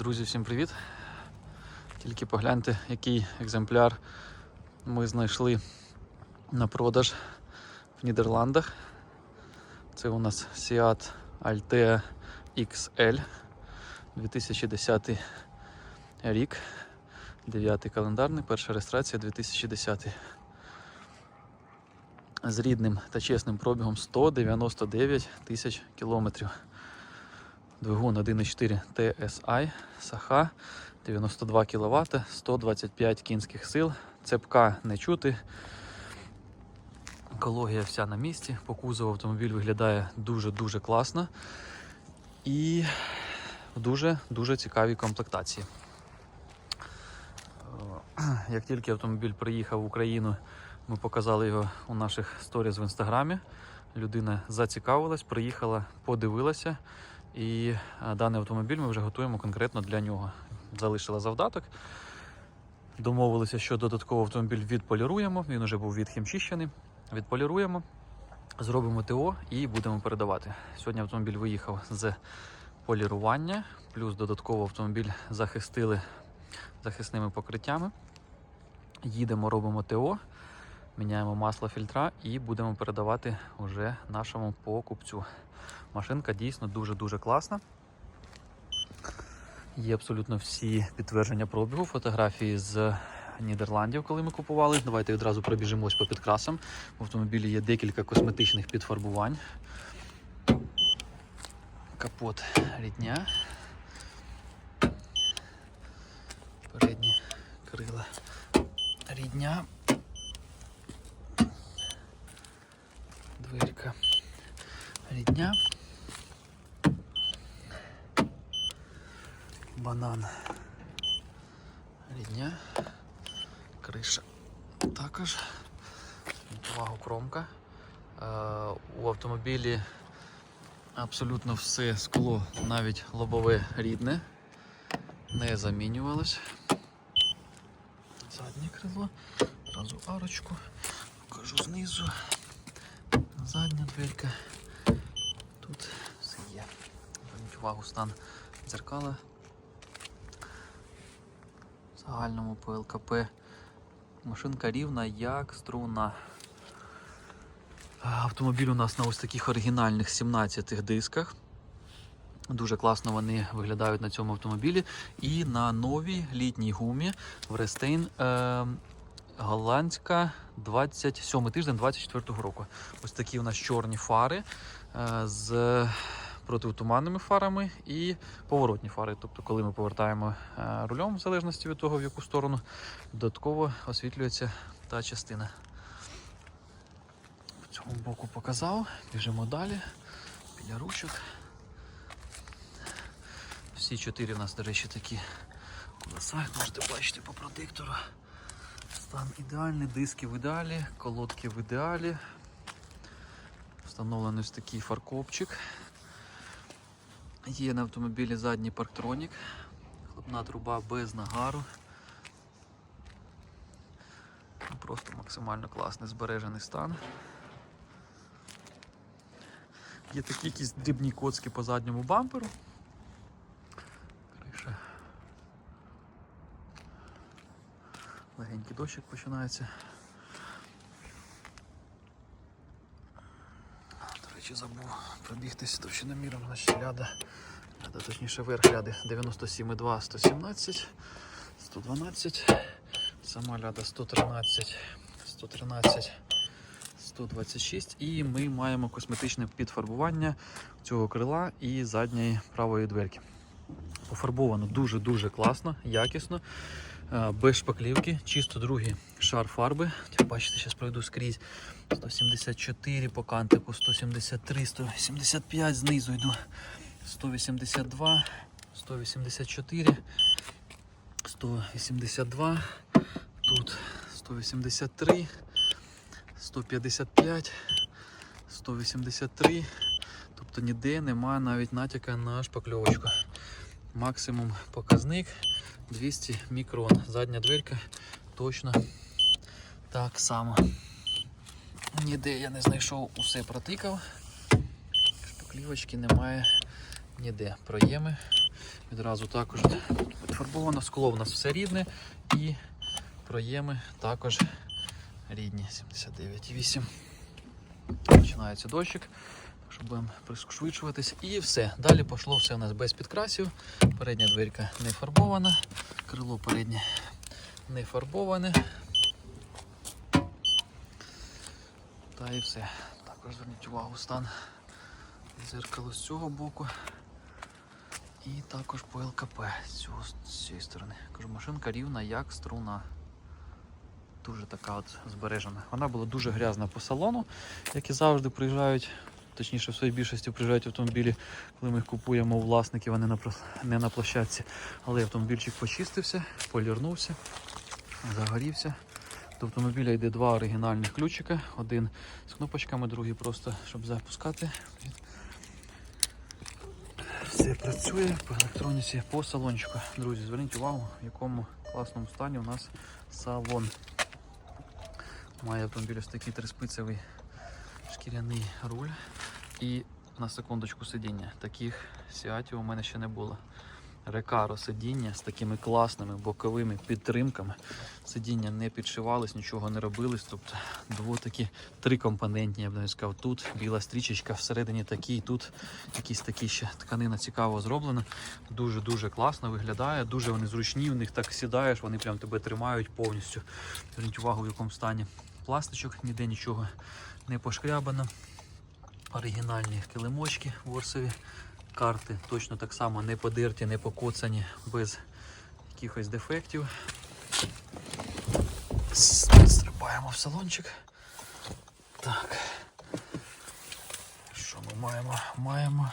Друзі, всім привіт! Тільки погляньте, який екземпляр ми знайшли на продаж в Нідерландах. Це у нас Seat Altea XL 2010 рік, 9 календарний, перша реєстрація 2010. З рідним та чесним пробігом 199 тисяч кілометрів. Двигун 1.4 TSI, Саха, 92 кВт, 125 кінських сил, цепка не чути. Екологія вся на місці. По кузову автомобіль виглядає дуже-дуже класно і в дуже-дуже цікавій комплектації. Е, Як тільки автомобіль приїхав в Україну, ми показали його у наших сторіз в інстаграмі. Людина зацікавилась, приїхала, подивилася. І даний автомобіль ми вже готуємо конкретно для нього. Залишила завдаток. Домовилися, що додатково автомобіль відполіруємо. Він вже був відхімчищений. Відполіруємо, зробимо ТО і будемо передавати. Сьогодні автомобіль виїхав з полірування, плюс додатково автомобіль захистили захисними покриттями. Їдемо, робимо ТО, міняємо масло фільтра і будемо передавати вже нашому покупцю. Машинка дійсно дуже-дуже класна. Є абсолютно всі підтвердження пробігу, фотографії з Нідерландів, коли ми купували. Давайте відразу пробіжимось по підкрасам. В автомобілі є декілька косметичних підфарбувань. Капот рідня. Передні крила рідня. Дверка рідня. Банан рідня. Криша також. Увагу кромка. Е, у автомобілі абсолютно все скло, навіть лобове рідне, не замінювалось. Заднє крило, одразу арочку, покажу знизу. Задня дверка. Тут все є. Зверніть увагу стан дзеркала. В загальному по ЛКП машинка рівна як струна. Автомобіль у нас на ось таких оригінальних 17 дисках. Дуже класно вони виглядають на цьому автомобілі. І на новій літній гумі в Рестейн е, голландська 27 тиждень 24 року. Ось такі у нас чорні фари е, з протитуманними фарами і поворотні фари. Тобто, коли ми повертаємо е, рулем, в залежності від того, в яку сторону, додатково освітлюється та частина. В цьому боку показав, біжимо далі, біля ручок. Всі чотири в нас, до речі, такі колеса, можете бачити по протектору. Стан ідеальний, диски в ідеалі, колодки в ідеалі. Встановлений ось такий фаркопчик. Є на автомобілі задній парктронік, хлопна труба без нагару. Просто максимально класний збережений стан. Є такі якісь дрібні коцки по задньому бамперу. Легенький дощик починається. До речі, забув пробігтись товщиноміром, значить ляда. Ляда, точніше верх ляди 97,2, 117, 112, сама ляда 113, 113, 126 і ми маємо косметичне підфарбування цього крила і задньої правої дверки. Пофарбовано дуже-дуже класно, якісно, без шпаклівки, чисто другий шар фарби. Як Бачите, зараз пройду скрізь 174 по кантику, 173, 175 знизу йду, 182, 184, 182, тут 183, 155, 183. Тобто ніде немає навіть натяка на шпакльовочку. Максимум показник 200 мікрон. Задня дверка точно так само. Ніде я не знайшов, усе протикав. Шпаклівочки немає ніде. Проєми Відразу також підфарбовано. Скло в нас все рідне і проєми також рідні. 79,8. Починається дощик. Щоб будемо пришвидшуватись. І все. Далі пішло все у нас без підкрасів. Передня дверка не фарбована, крило переднє не фарбоване. Та і все. Також зверніть увагу стан дзеркало з цього боку. І також по ЛКП з, з цієї сторони. Кажу, машинка рівна як струна. Дуже така от збережена. Вона була дуже грязна по салону, як і завжди приїжджають. Точніше, в своїй більшості приїжджають автомобілі, коли ми їх купуємо у власників, а не на, не на площадці. Але автомобільчик почистився, полірнувся, загорівся. До автомобіля йде два оригінальних ключика. Один з кнопочками, другий просто щоб запускати. Все працює по електроніці, по салончику. Друзі, зверніть увагу, в якому класному стані у нас салон. Має автомобіль ось такий триспицевий шкіряний руль. І на секундочку сидіння. Таких сіатів у мене ще не було. Рекаро сидіння з такими класними боковими підтримками. Сидіння не підшивались, нічого не робилось. Тобто дво такі трикомпонентні, я б навіть сказав. Тут біла стрічечка, всередині такий, тут якісь такі ще тканина цікаво зроблена. Дуже-дуже класно виглядає, дуже вони зручні, в них так сідаєш, вони прям тебе тримають повністю. Зверніть увагу, в якому стані пластичок, ніде нічого не пошкрябано. Оригінальні килимочки ворсові. Карти точно так само не подерті, не покоцані, без якихось дефектів. Стрибаємо в салончик. Так. Що ми маємо? Маємо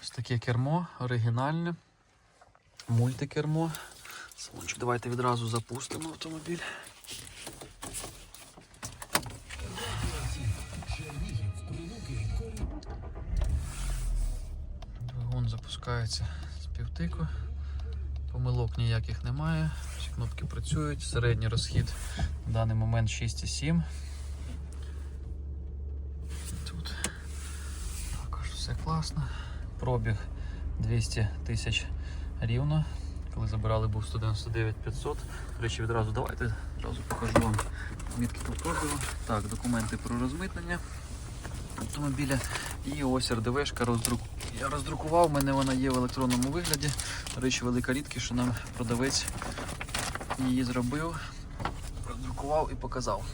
ось таке кермо, оригінальне, мультикермо. Салончик, давайте відразу запустимо автомобіль. Запускається з півтику. Помилок ніяких немає. Всі кнопки працюють. Середній розхід в даний момент 6,7. Тут також все класно. Пробіг 200 тисяч рівно. Коли забирали, був 199 500. До речі, відразу давайте одразу покажу вам мітки по пробігу. Так, документи про розмитнення автомобіля. І ось РДВшка роздрук... Я роздрукував, в мене вона є в електронному вигляді. До речі, велика рідкість, що нам продавець її зробив, роздрукував і показав.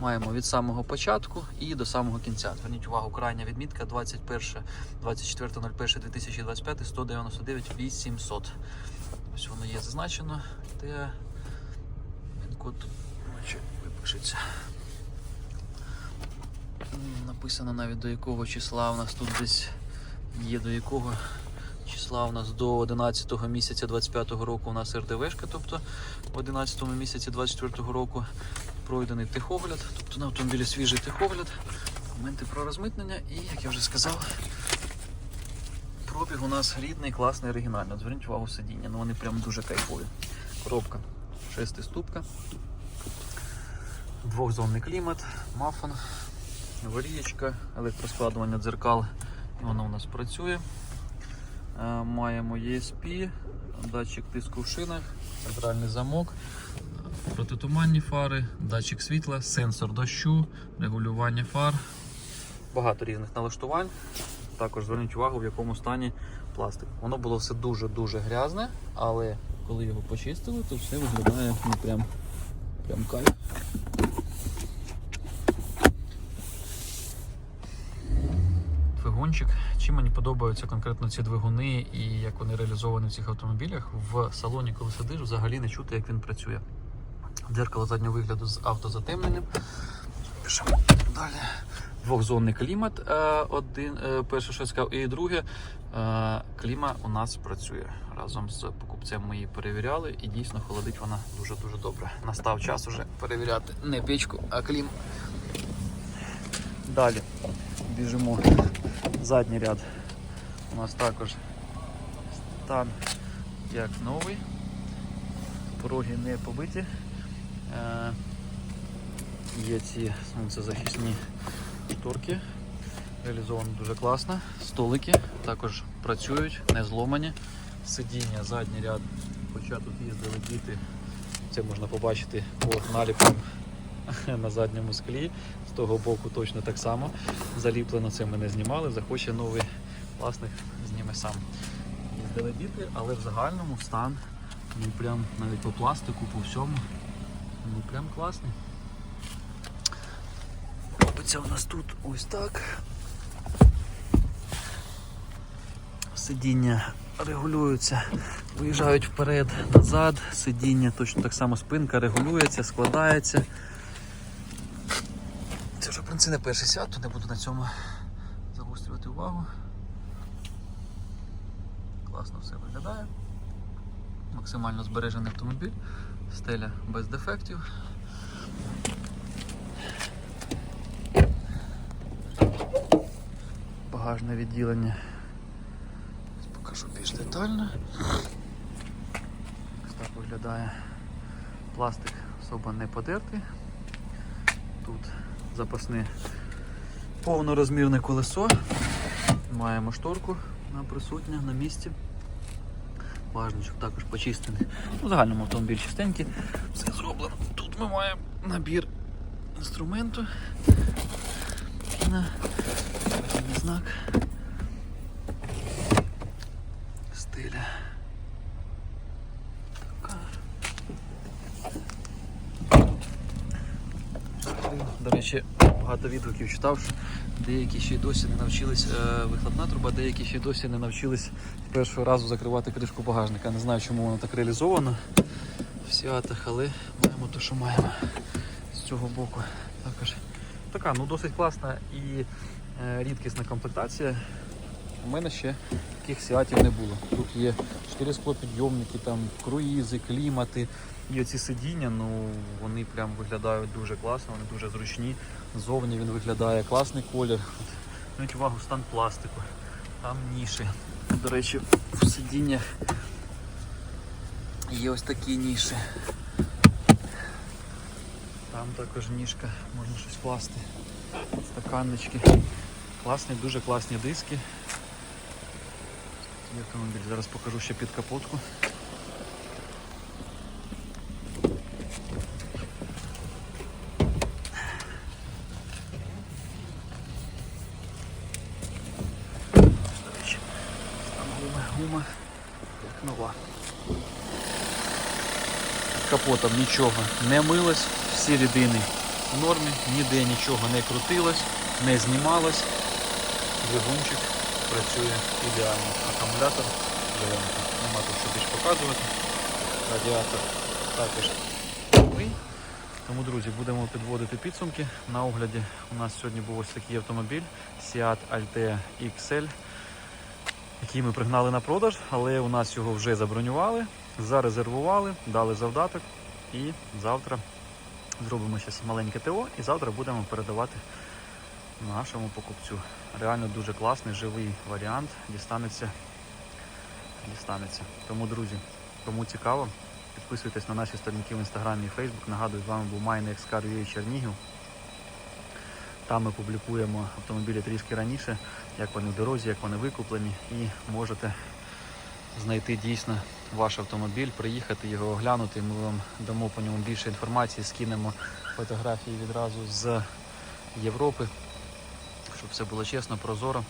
Маємо від самого початку і до самого кінця. Зверніть увагу, крайня відмітка 21, 24.01.2025, 199 800. Ось воно є зазначено, де він код наче випишеться. Написано навіть до якого числа у нас тут десь є до якого числа у нас до 11 місяця 25 року у нас РДВшка, тобто в 11 місяці 24 року пройдений техогляд, тобто на автомобілі свіжий техогляд, моменти про розмитнення і, як я вже сказав, пробіг у нас рідний, класний, оригінальний. Зверніть увагу сидіння, ну вони прям дуже кайфові. Коробка шестиступка, двохзонний клімат, мафон, аварієчка, електроскладування дзеркал, воно у нас працює. Е, Маємо ESP, датчик тиску в шинах, центральний замок, протитуманні фари, датчик світла, сенсор дощу, регулювання фар. Багато різних налаштувань. Також зверніть увагу, в якому стані пластик. Воно було все дуже-дуже грязне, але коли його почистили, то все виглядає ну, прям, прям кайф. Двигунчик. Чим мені подобаються конкретно ці двигуни і як вони реалізовані в цих автомобілях. В салоні, коли сидиш, взагалі не чути, як він працює. Дзеркало заднього вигляду з автозатемненням. Пишемо далі. Двохзонний клімат. е, Один, е, перше, що я сказав, і друге, е, кліма у нас працює. Разом з покупцем ми її перевіряли і дійсно холодить вона дуже-дуже добре. Настав час уже перевіряти не печку, а клім. Далі біжимо. Задній ряд. У нас також стан як новий. Пороги не побиті. Е, Є ці сонцезахисні шторки. Реалізовано дуже класно. Столики також працюють, не зломані. Сидіння, задній ряд, хоча тут їздили діти, це можна побачити по наліпкам на задньому склі. З того боку точно так само. Заліплено це ми не знімали. Захоче новий власник, зніме сам. Їздили діти, але в загальному стан ну прям навіть по пластику, по всьому. Ну прям класний. Робиться у нас тут ось так. Сидіння регулюються, виїжджають вперед, назад, сидіння, точно так само спинка регулюється, складається. Це в принципі не перший сяд, то не буду на цьому загострювати увагу. Класно все виглядає. Максимально збережений автомобіль, стеля без дефектів. Багажне відділення. Покажу більш детально. Ось так виглядає пластик особо не подертий. Тут запасне повнорозмірне колесо. Маємо шторку на присутня на місці. Багажничок також почистений. У загальному автомобіль чистенький. Все зроблено. Тут ми маємо набір інструменту. На знак. Стиля. Така. До речі, багато відгуків читав, що деякі ще й досі не навчились е, вихлопна труба, деякі ще й досі не навчились першого разу закривати кришку багажника. Не знаю, чому воно так реалізовано в Сіатах, але маємо те, що маємо з цього боку. Також така, ну досить класна і е, рідкісна комплектація. У мене ще таких сіатів не було. Тут є 4 склопідйомники, там круїзи, клімати. І оці сидіння, ну вони прям виглядають дуже класно, вони дуже зручні. Ззовні він виглядає класний колір. Зверніть увагу, стан пластику. Там ніші. До речі, в сидіннях є ось такі ніші. Там також ніжка, можна щось класти. Стаканнички. Класні, дуже класні диски. Такий автомобіль. Зараз покажу ще під капотку. Гума, як нова. Капотом нічого не милось, всі рідини в нормі, ніде нічого не крутилось, не знімалось. Двигунчик працює ідеально. Акумулятор. Нема тут що більш показувати. Радіатор також. Тому, друзі, будемо підводити підсумки. На огляді у нас сьогодні був ось такий автомобіль Seat Altea XL, який ми пригнали на продаж, але у нас його вже забронювали, зарезервували, дали завдаток і завтра зробимо ще маленьке ТО і завтра будемо передавати нашому покупцю. Реально дуже класний, живий варіант. Дістанеться. Дістанеться. Тому, друзі, кому цікаво, підписуйтесь на наші сторінки в інстаграмі і Фейсбук. Нагадую, з вами був MyNextCar.ua Чернігів. Там ми публікуємо автомобілі трішки раніше, як вони в дорозі, як вони викуплені, і можете знайти дійсно ваш автомобіль, приїхати його оглянути. Ми вам дамо по ньому більше інформації, скинемо фотографії відразу з Європи, щоб все було чесно, прозоро,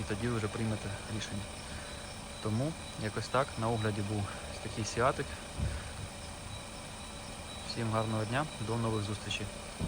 і тоді вже приймете рішення. Тому якось так на огляді був такий сіатик. Всім гарного дня, до нових зустрічей.